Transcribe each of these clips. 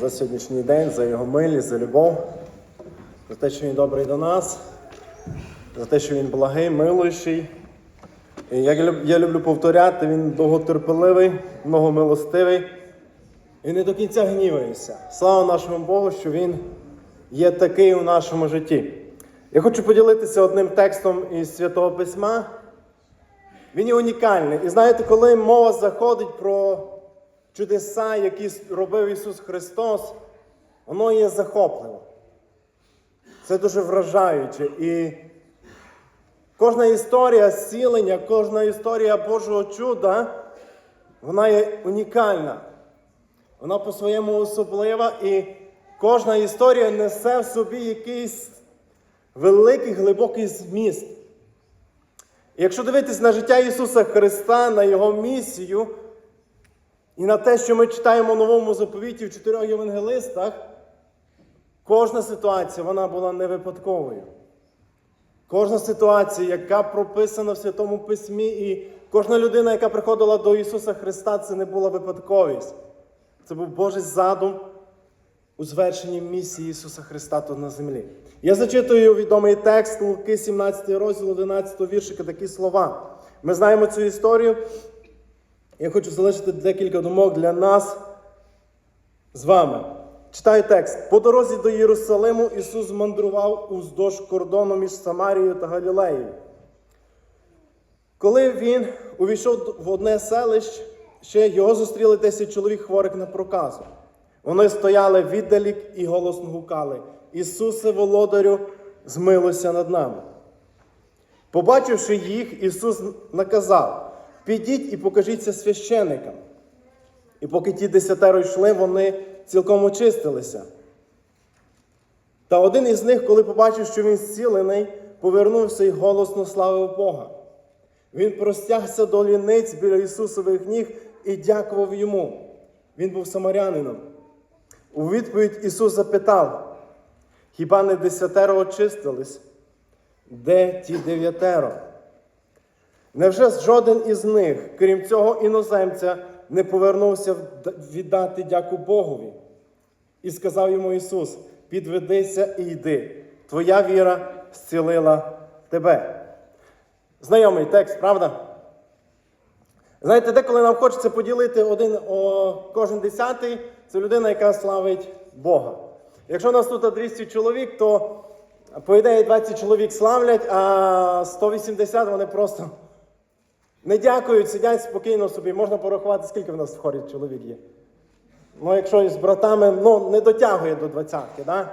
за сьогоднішній день, за його милість, за любов, за те, що він добрий до нас, за те, що він благий, милуючий. І як я люблю повторяти, він довготерпеливий, многомилостивий і не до кінця гнівається. Слава нашому Богу, що він є такий у нашому житті. Я хочу поділитися одним текстом із Святого Письма. Він є унікальний. І знаєте, коли мова заходить про чудеса, які робив Ісус Христос, воно є захопливо. Це дуже вражаюче. І кожна історія зцілення, кожна історія Божого чуда, вона є унікальна. Вона по-своєму особлива, і кожна історія несе в собі якийсь великий глибокий зміст. І якщо дивитись на життя Ісуса Христа, на Його місію і на те, що ми читаємо в новому заповіті в чотирьох євангелистах, кожна ситуація вона була не випадковою. Кожна ситуація, яка прописана в Святому Письмі, і кожна людина, яка приходила до Ісуса Христа, це не була випадковість. Це був Божий задум у звершенні місії Ісуса Христа тут на землі. Я зачитую відомий текст Луки, 17 розділ 11 віршика, такі слова. Ми знаємо цю історію. Я хочу залишити декілька думок для нас з вами. Читаю текст. По дорозі до Єрусалиму Ісус мандрував уздовж кордону між Самарією та Галілеєю. Коли він увійшов в одне селище, ще його зустріли 10 чоловік хворих на проказу. Вони стояли віддалік і голосно гукали: Ісусе, володарю, змилуйся над нами. Побачивши їх, Ісус наказав: підіть і покажіться священикам. І поки ті десятеро йшли, вони цілком очистилися. Та один із них, коли побачив, що він зцілений, повернувся і голосно славив Бога. Він простягся до ліниць біля Ісусових ніг і дякував йому. Він був самарянином. У відповідь Ісус запитав: Хіба не десятеро очистились? Де ті дев'ятеро? Невже жоден із них, крім цього іноземця, не повернувся віддати дяку Богові? І сказав йому Ісус: підведися і йди, твоя віра зцілила тебе. Знайомий текст, правда? Знаєте, деколи нам хочеться поділити один о, кожен десятий, це людина, яка славить Бога. Якщо у нас тут 200 чоловік, то по ідеї 20 чоловік славлять, а 180 вони просто не дякують, сидять спокійно собі. Можна порахувати, скільки в нас в хорі чоловік є. Ну, якщо із братами ну, не дотягує до двадцятки, да?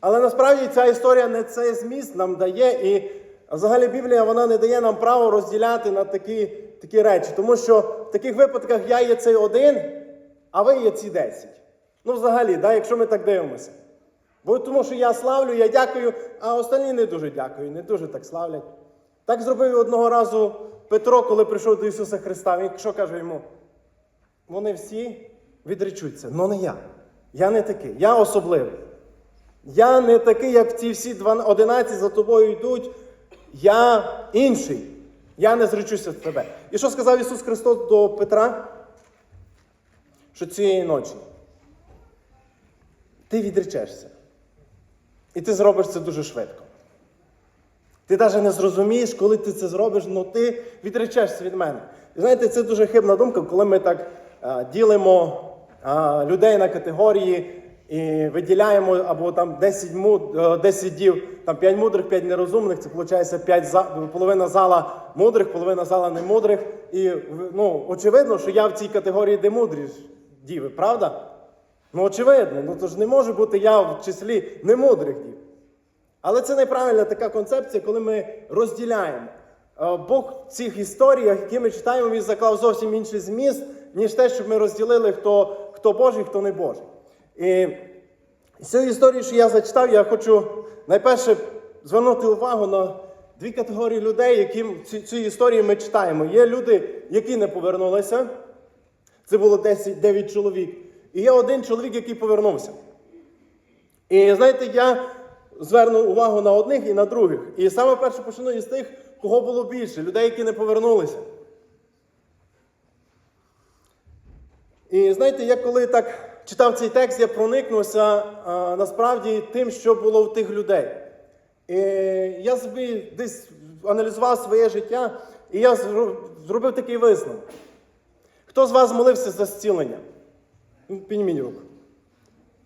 Але насправді ця історія не цей зміст нам дає, і взагалі Біблія вона не дає нам право розділяти на такі, такі речі. Тому що в таких випадках я є цей один, а ви є ці десять. Ну, взагалі, да, якщо ми так дивимося. Бо тому що я славлю, я дякую, а остальні не дуже дякують, не дуже так славлять. Так зробив одного разу Петро, коли прийшов до Ісуса Христа. Він що каже йому? Вони всі відречуться, але не я. Я не такий, я особливий. Я не такий, як ці всі 12 11 за тобою йдуть. Я інший. Я не зречуся з тебе. І що сказав Ісус Христос до Петра? Що цієї ночі ти відречешся. І ти зробиш це дуже швидко. Ти навіть не зрозумієш, коли ти це зробиш, але ти відречешся від мене. І знаєте, це дуже хибна думка, коли ми так а, ділимо а, людей на категорії і виділяємо або там 10, муд, е, 10 дів, там 5 мудрих, 5 нерозумних, це виходить 5 за, половина зала мудрих, половина зала немудрих. І ну, очевидно, що я в цій категорії де мудрі діви, правда? Ну, очевидно, ну то ж не може бути я в числі немудрих дів. Але це неправильна така концепція, коли ми розділяємо. Е, Бог в цих історіях, які ми читаємо, він заклав зовсім інший зміст, ніж те, щоб ми розділили, хто, хто Божий, хто не Божий. І з цієї історії, що я зачитав, я хочу найперше звернути увагу на дві категорії людей, яким ці, ці історії ми читаємо. Є люди, які не повернулися. Це було 10, 9 чоловік. І є один чоловік, який повернувся. І знаєте, я зверну увагу на одних і на других. І саме перше почну із тих, кого було більше, людей, які не повернулися. І знаєте, я коли так читав цей текст, я проникнувся а, насправді тим, що було в тих людей. І я собі десь аналізував своє життя, і я зробив такий висновок. Хто з вас молився за зцілення? Ну, Підніміть руку.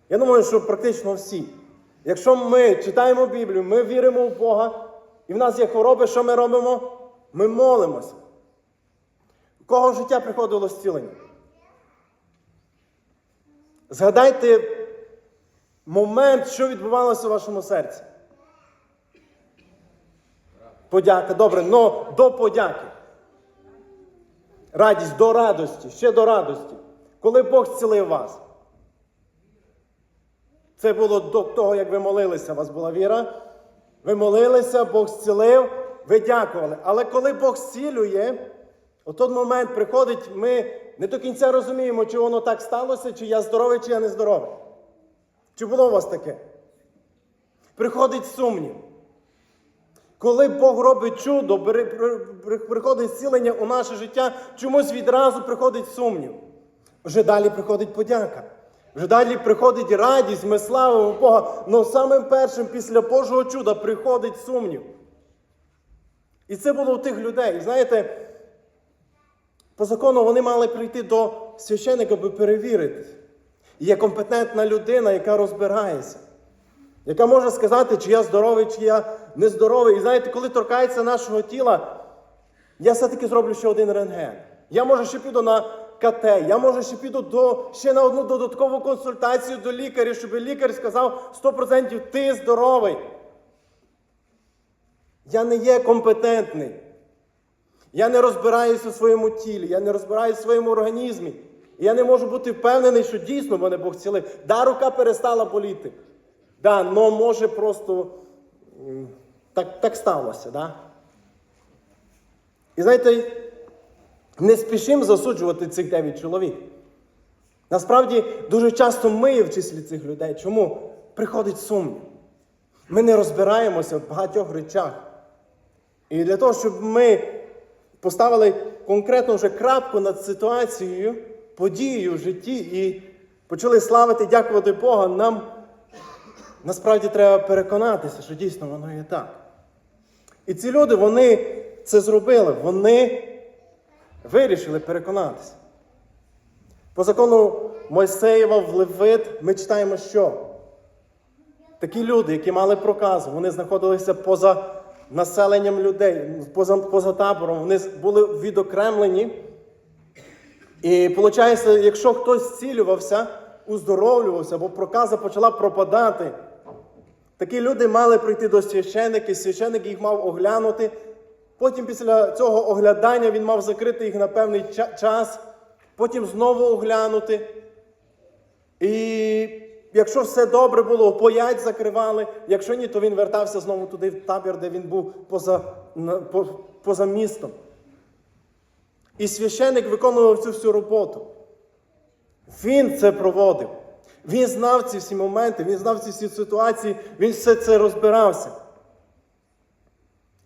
Я думаю, що практично всі. Якщо ми читаємо Біблію, ми віримо в Бога, і в нас є хвороби, що ми робимо? Ми молимося. У кого життя приходило зцілення? Згадайте момент, що відбувалося у вашому серці. Подяка, добре, но до подяки. Радість до радості, ще до радості. Коли Бог зцілив вас. Це було до того, як ви молилися, у вас була віра. Ви молилися, Бог зцілив, ви дякували. Але коли Бог зцілює, у той момент приходить, ми не до кінця розуміємо, чи воно так сталося, чи я здоровий, чи я не здоровий. Чи було у вас таке? Приходить сумнів. Коли Бог робить чудо, приходить зцілення у наше життя, чомусь відразу приходить сумнів. Вже далі приходить подяка. Вже далі приходить радість, ми славимо Бога. Але самим першим після Божого чуда приходить сумнів. І це було у тих людей. Знаєте, по закону вони мали прийти до священника, аби перевірити. І є компетентна людина, яка розбирається, яка може сказати, чи я здоровий, чи я нездоровий. І знаєте, коли торкається нашого тіла, я все-таки зроблю ще один рентген. Я може ще піду на КТ, я може ще піду до, ще на одну додаткову консультацію до лікаря, щоб лікар сказав 100% ти здоровий. Я не є компетентний. Я не розбираюся у своєму тілі, я не розбираюся в своєму організмі. Я не можу бути впевнений, що дійсно мене Бог цілив. Да, рука перестала боліти. Да, но може просто так, так сталося. Да? І знаєте, не спішимо засуджувати цих дев'ять чоловік. Насправді, дуже часто ми в числі цих людей. Чому? Приходить сумнів. Ми не розбираємося в багатьох речах. І для того, щоб ми поставили конкретно вже крапку над ситуацією, подією в житті і почали славити, дякувати Бога, нам насправді треба переконатися, що дійсно воно є так. І ці люди, вони це зробили, вони вирішили переконатися. По закону Мойсеєва в Левит ми читаємо, що такі люди, які мали проказу, вони знаходилися поза населенням людей, поза, поза табором, вони були відокремлені. І виходить, якщо хтось зцілювався, уздоровлювався, або проказа почала пропадати, такі люди мали прийти до священника, священик їх мав оглянути. Потім після цього оглядання він мав закрити їх на певний час, потім знову оглянути. І якщо все добре було, поять закривали. Якщо ні, то він вертався знову туди в табір, де він був поза, поза містом. І священик виконував цю всю роботу. Він це проводив. Він знав ці всі моменти, він знав ці всі ситуації, він все це розбирався.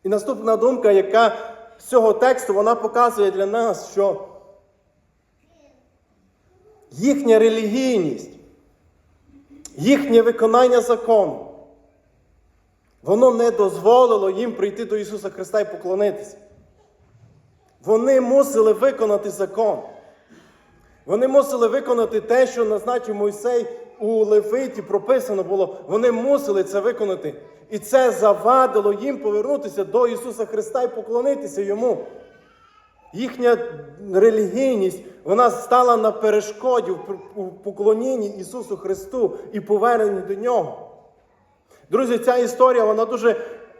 І наступна думка, яка з цього тексту, вона показує для нас, що їхня релігійність, їхнє виконання закону, воно не дозволило їм прийти до Ісуса Христа і поклонитися. Вони мусили виконати закон. Вони мусили виконати те, що назначив Мойсей у Левиті прописано було. Вони мусили це виконати. І це завадило їм повернутися до Ісуса Христа і поклонитися Йому. Їхня релігійність вона стала на перешкоді в поклонінні Ісусу Христу і поверненні до Нього. Друзі, ця історія вона дуже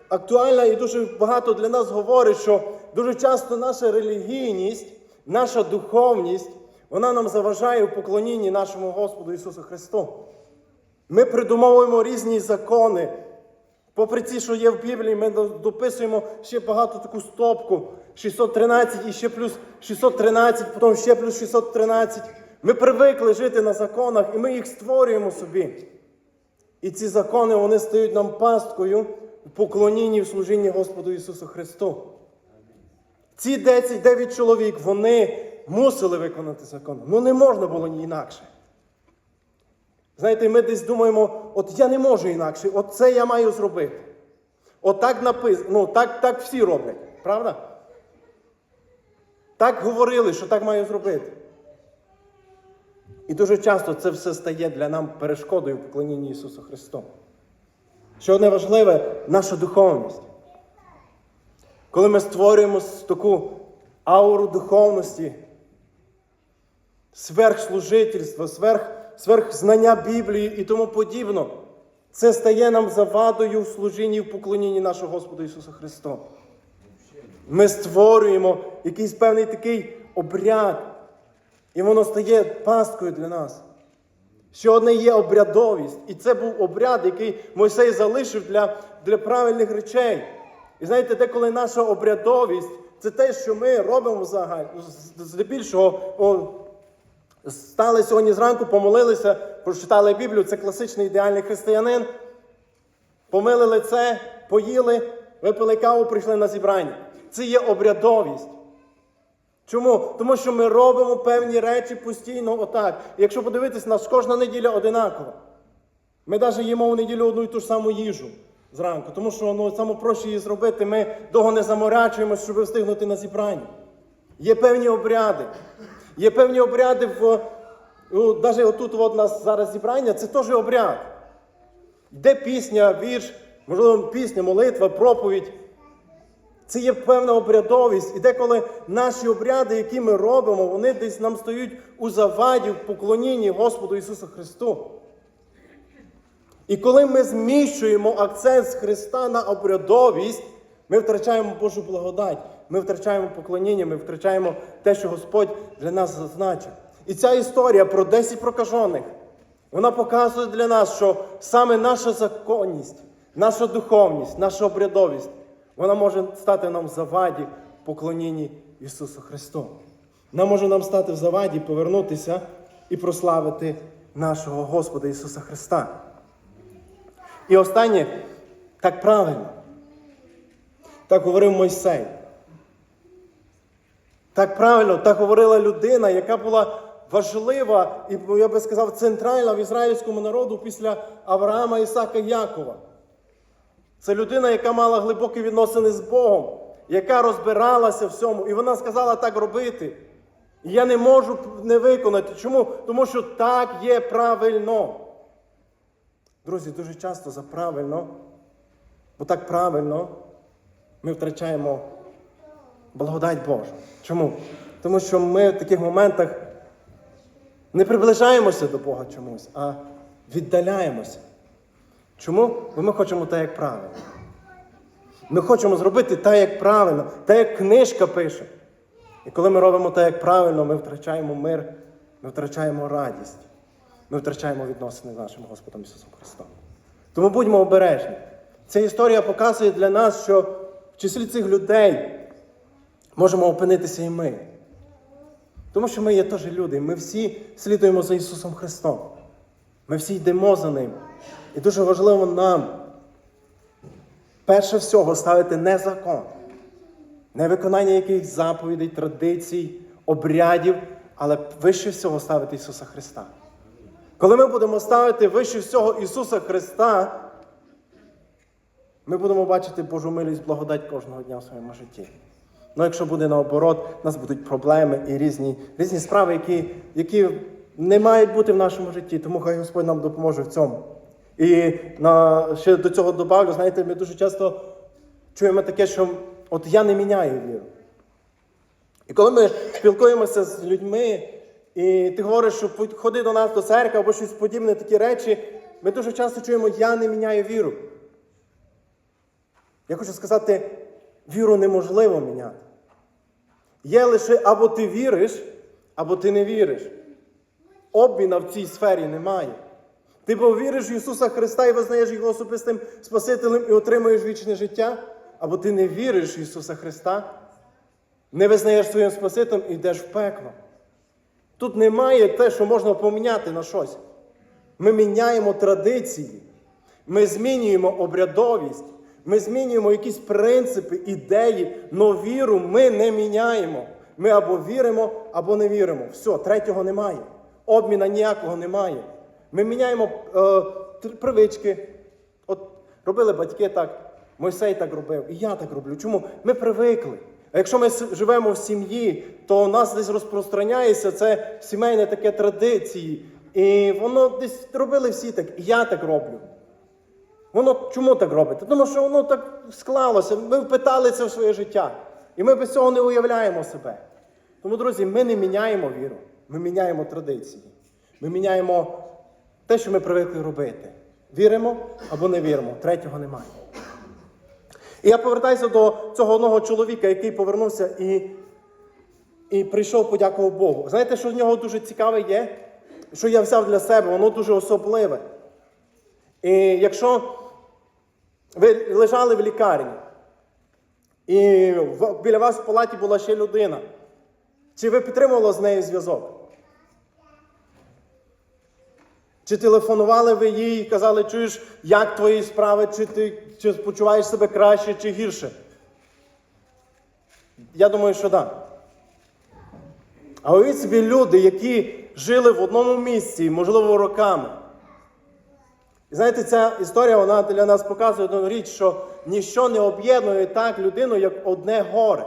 актуальна і дуже багато для нас говорить, що дуже часто наша релігійність, наша духовність, вона нам заважає у поклонінні нашому Господу Ісусу Христу. Ми придумовуємо різні закони. Попри ті, що є в Біблії, ми дописуємо ще багато таку стопку. 613 і ще плюс 613, потім ще плюс 613. Ми привикли жити на законах, і ми їх створюємо собі. І ці закони вони стають нам пасткою в поклонінні в служінні Господу Ісусу Христу. Ці 10, 9 чоловік, вони мусили виконати закон. Ну не можна було ні інакше. Знаєте, ми десь думаємо, от я не можу інакше, от це я маю зробити. От так написано, ну так, так всі роблять, правда? Так говорили, що так маю зробити. І дуже часто це все стає для нам перешкодою в поклонінні Ісусу Христу. Що одне важливе наша духовність. Коли ми створюємо таку ауру духовності, сверхслужительства, сверх, сверхзнання Біблії і тому подібно, це стає нам завадою в служінні і в поклонінні нашого Господа Ісуса Христа. Ми створюємо якийсь певний такий обряд, і воно стає пасткою для нас. Ще одне є обрядовість. І це був обряд, який Мойсей залишив для, для правильних речей. І знаєте, деколи наша обрядовість це те, що ми робимо взагалі. Здебільшого, стали сьогодні зранку, помолилися, прочитали Біблію, це класичний ідеальний християнин. Помили лице, поїли, випили каву, прийшли на зібрання. Це є обрядовість. Чому? Тому що ми робимо певні речі постійно отак. І якщо подивитись, нас кожна неділя одинакова. Ми навіть їмо у неділю одну і ту ж саму їжу зранку, тому що ну, саме проще її зробити, ми довго не заморачуємося, щоб встигнути на зібрання. Є певні обряди. Є певні обряди в. Навіть отут от нас зараз зібрання, це теж обряд. Йде пісня, вірш, можливо, пісня, молитва, проповідь. Це є певна обрядовість. І деколи наші обряди, які ми робимо, вони десь нам стають у заваді в поклонінні Господу Ісусу Христу. І коли ми зміщуємо акцент з Христа на обрядовість, ми втрачаємо Божу благодать, ми втрачаємо поклоніння, ми втрачаємо те, що Господь для нас зазначив. І ця історія про 10 прокажених, вона показує для нас, що саме наша законність, наша духовність, наша обрядовість, вона може стати нам в заваді в поклонінні Ісусу Христу. Вона може нам стати в заваді повернутися і прославити нашого Господа Ісуса Христа. І останнє, так правильно. Так говорив Мойсей. Так правильно, так говорила людина, яка була важлива і, я би сказав, центральна в ізраїльському народу після Авраама, Ісака Якова. Це людина, яка мала глибокі відносини з Богом, яка розбиралася в цьому. І вона сказала так робити. І я не можу не виконати. Чому? Тому що так є правильно. Друзі, дуже часто за правильно, бо так правильно ми втрачаємо благодать Божу. Чому? Тому що ми в таких моментах не приближаємося до Бога чомусь, а віддаляємося. Чому? Бо ми хочемо так, як правильно. Ми хочемо зробити так, як правильно, так, як книжка пише. І коли ми робимо так, як правильно, ми втрачаємо мир, ми втрачаємо радість, ми втрачаємо відносини з нашим Господом Ісусом Христом. Тому будьмо обережні. Ця історія показує для нас, що в числі цих людей можемо опинитися і ми. Тому що ми є теж люди, ми всі слідуємо за Ісусом Христом. Ми всі йдемо за Ним. І дуже важливо нам перше всього ставити не закон, не виконання якихось заповідей, традицій, обрядів, але вище всього ставити Ісуса Христа. Коли ми будемо ставити вище всього Ісуса Христа, ми будемо бачити Божу милість, благодать кожного дня в своєму житті. Ну, якщо буде наоборот, у нас будуть проблеми і різні, різні справи, які, які не мають бути в нашому житті. Тому хай Господь нам допоможе в цьому. І на, ще до цього добавлю, знаєте, ми дуже часто чуємо таке, що от я не міняю віру. І коли ми спілкуємося з людьми, і ти говориш, що ходи до нас до церкви або щось подібне, такі речі, ми дуже часто чуємо, я не міняю віру. Я хочу сказати, віру неможливо міняти. Є лише або ти віриш, або ти не віриш. Обміна в цій сфері немає. Ти бо віриш в Ісуса Христа і визнаєш Його особистим Спасителем і отримуєш вічне життя, або ти не віриш в Ісуса Христа, не визнаєш своїм Спасителем і йдеш в пекло. Тут немає те, що можна поміняти на щось. Ми міняємо традиції, ми змінюємо обрядовість, ми змінюємо якісь принципи, ідеї, але віру ми не міняємо. Ми або віримо, або не віримо. Все, третього немає. Обміна ніякого немає. Ми міняємо е, привички. От робили батьки так, Мойсей так робив, і я так роблю. Чому? Ми привикли. А якщо ми живемо в сім'ї, то у нас десь розпространяється це сімейне таке традиції. І воно десь робили всі так, і я так роблю. Воно чому так робите? Тому що воно так склалося. Ми впитали це в своє життя. І ми без цього не уявляємо себе. Тому, друзі, ми не міняємо віру, ми міняємо традиції. Ми міняємо те, що ми привикли робити. Віримо або не віримо. Третього немає. І я повертаюся до цього одного чоловіка, який повернувся і, і прийшов, подякував Богу. Знаєте, що в нього дуже цікаве є? Що я взяв для себе, воно дуже особливе. І якщо ви лежали в лікарні, і біля вас в палаті була ще людина, чи ви підтримували з нею зв'язок? Чи телефонували ви їй і казали, чуєш, як твої справи, чи ти чи почуваєш себе краще чи гірше? Я думаю, що так. А уявіть собі люди, які жили в одному місці, можливо, роками. Знаєте, ця історія вона для нас показує одну річ, що ніщо не об'єднує так людину, як одне горе.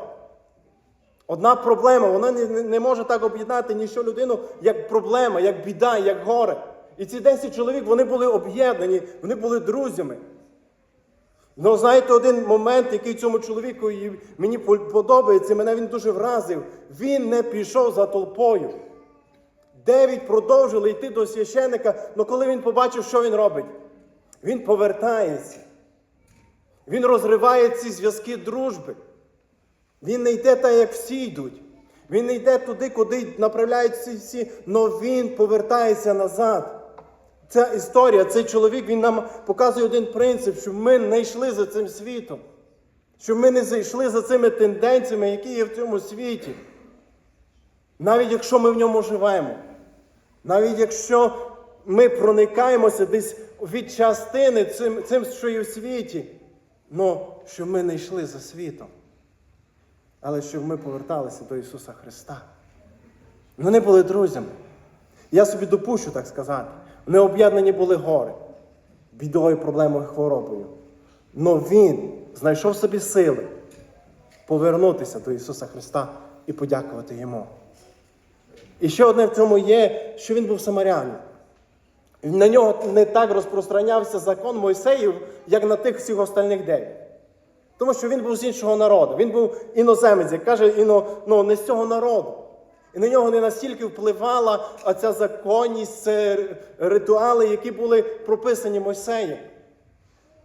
Одна проблема, вона не- не може так об'єднати ніщо людину, як проблема, як біда, як горе. І ці 10 чоловік вони були об'єднані, вони були друзями. Ну, знаєте, один момент, який цьому чоловіку мені подобається, мене він дуже вразив. Він не пішов за толпою. Дев'ять продовжили йти до священика, але коли він побачив, що він робить, він повертається. Він розриває ці зв'язки дружби. Він не йде так, як всі йдуть. Він не йде туди, куди направляють всі але він повертається назад. Ця історія, цей чоловік, він нам показує один принцип, щоб ми не йшли за цим світом, щоб ми не зайшли за цими тенденціями, які є в цьому світі. Навіть якщо ми в ньому живемо, навіть якщо ми проникаємося десь від частини цим, цим що є в світі, але щоб ми не йшли за світом, але щоб ми поверталися до Ісуса Христа. Вони були друзями. Я собі допущу так сказати. Вони об'єднані були гори, бідою, проблемою, хворобою. Но він знайшов собі сили повернутися до Ісуса Христа і подякувати Йому. І ще одне в цьому є, що він був самарянин. На нього не так розпространявся закон Мойсеїв, як на тих всіх остальних дев'ять. Тому що він був з іншого народу. Він був іноземець, як каже, іно, ну, не з цього народу. І на нього не настільки впливала оця законність, ритуали, які були прописані Мойсеєм.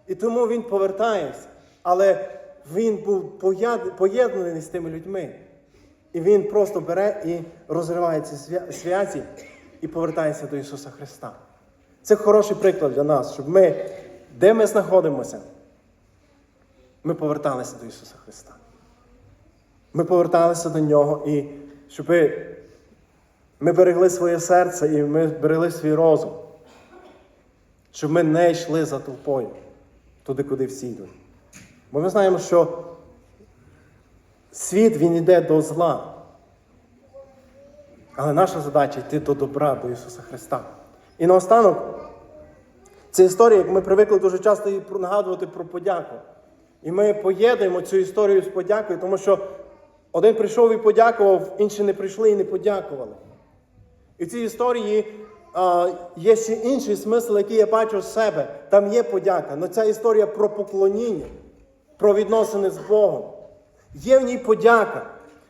І тому він повертається. Але він був поєднаний з тими людьми. І він просто бере і розриває ці свя- святі і повертається до Ісуса Христа. Це хороший приклад для нас, щоб ми, де ми знаходимося, ми поверталися до Ісуса Христа. Ми поверталися до Нього і щоб ми берегли своє серце і ми берегли свій розум. Щоб ми не йшли за толпою туди, куди всі йдуть. Бо ми знаємо, що світ він йде до зла. Але наша задача йти до добра, до Ісуса Христа. І наостанок, це історія, як ми привикли дуже часто її нагадувати про подяку. І ми поєднуємо цю історію з подякою, тому що один прийшов і подякував, інші не прийшли і не подякували. І в цій історії а, є ще інший смисл, який я бачу з себе. Там є подяка, але ця історія про поклоніння, про відносини з Богом. Є в ній подяка.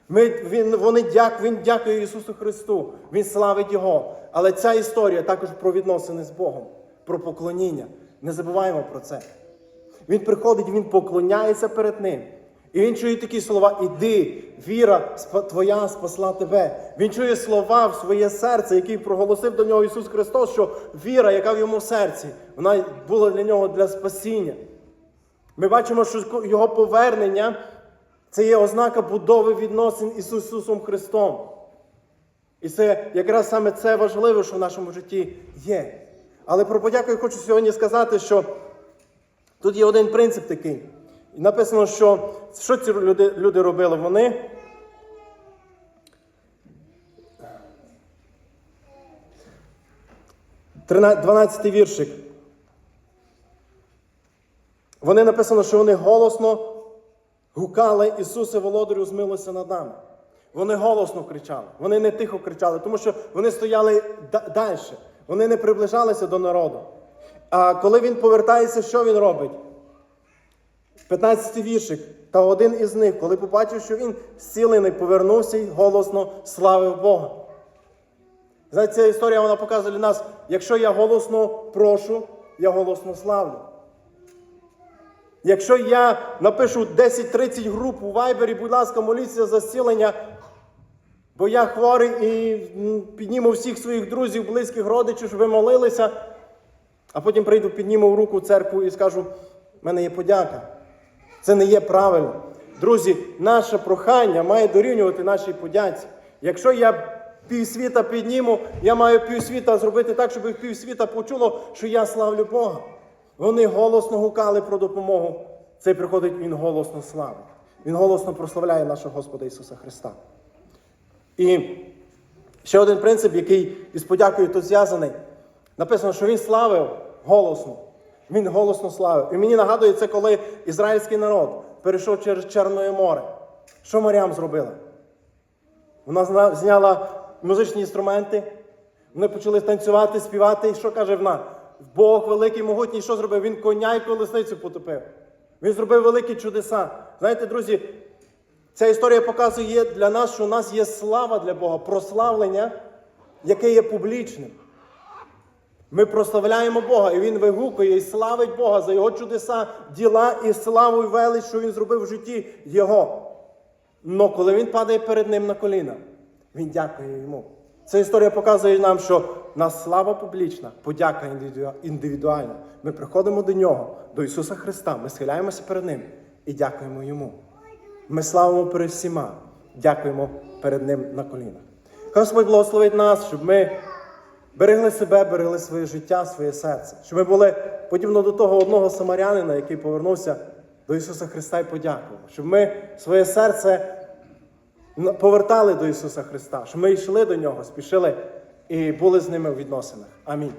Ми, він, вони дяк, він дякує Ісусу Христу, Він славить Його. Але ця історія також про відносини з Богом, про поклоніння. Не забуваємо про це. Він приходить, він поклоняється перед Ним. І він чує такі слова: Іди, віра твоя спасла тебе. Він чує слова в своє серце, які проголосив до нього Ісус Христос, що віра, яка в йому серці, вона була для нього для спасіння. Ми бачимо, що його повернення це є ознака будови відносин із Ісусом Христом. І це якраз саме це важливе, що в нашому житті є. Але про подяку я хочу сьогодні сказати, що тут є один принцип такий. І написано, що що ці люди люди робили? Вони. Дванадцятий 12 віршик. Вони написано, що вони голосно гукали Ісусе Володарю, змилося над нами. Вони голосно кричали, вони не тихо кричали, тому що вони стояли далі. Вони не приближалися до народу. А коли він повертається, що він робить? 15 віршик. Та один із них, коли побачив, що він зцілений, повернувся і голосно славив Бога. Знаєте, ця історія вона показує для нас, якщо я голосно прошу, я голосно славлю. Якщо я напишу 10-30 груп у Вайбері, будь ласка, моліться за зцілення, бо я хворий і підніму всіх своїх друзів, близьких родичів, щоб ви молилися, а потім прийду, підніму руку в церкву і скажу, в мене є подяка. Це не є правильно. Друзі, наше прохання має дорівнювати нашій подяці. Якщо я півсвіта підніму, я маю півсвіта зробити так, щоб півсвіта почуло, що я славлю Бога. Вони голосно гукали про допомогу. Цей приходить, Він голосно славить. Він голосно прославляє нашого Господа Ісуса Христа. І ще один принцип, який із подякою тут зв'язаний. Написано, що він славив голосно. Він голосно славив. І мені нагадує це, коли ізраїльський народ перейшов через Чорне море. Що Маріам зробила? Вона зняла музичні інструменти, вони почали танцювати, співати. І що каже вона? Бог великий, могутній, що зробив? Він коня і колесницю потопив. Він зробив великі чудеса. Знаєте, друзі, ця історія показує для нас, що у нас є слава для Бога, прославлення, яке є публічним. Ми прославляємо Бога, і Він вигукує і славить Бога за Його чудеса, діла і славу і велич, що Він зробив в житті Його. Но коли він падає перед ним на коліна, він дякує йому. Ця історія показує нам, що нас слава публічна, подяка індивіду- індивідуальна. Ми приходимо до нього, до Ісуса Христа, ми схиляємося перед Ним і дякуємо Йому. Ми славимо перед всіма, дякуємо перед Ним на колінах. Господь благословить нас, щоб ми берегли себе, берегли своє життя, своє серце, щоб ми були подібно до того одного самарянина, який повернувся до Ісуса Христа і подякував, щоб ми своє серце повертали до Ісуса Христа, що ми йшли до Нього, спішили і були з ними в відносинах. Амінь.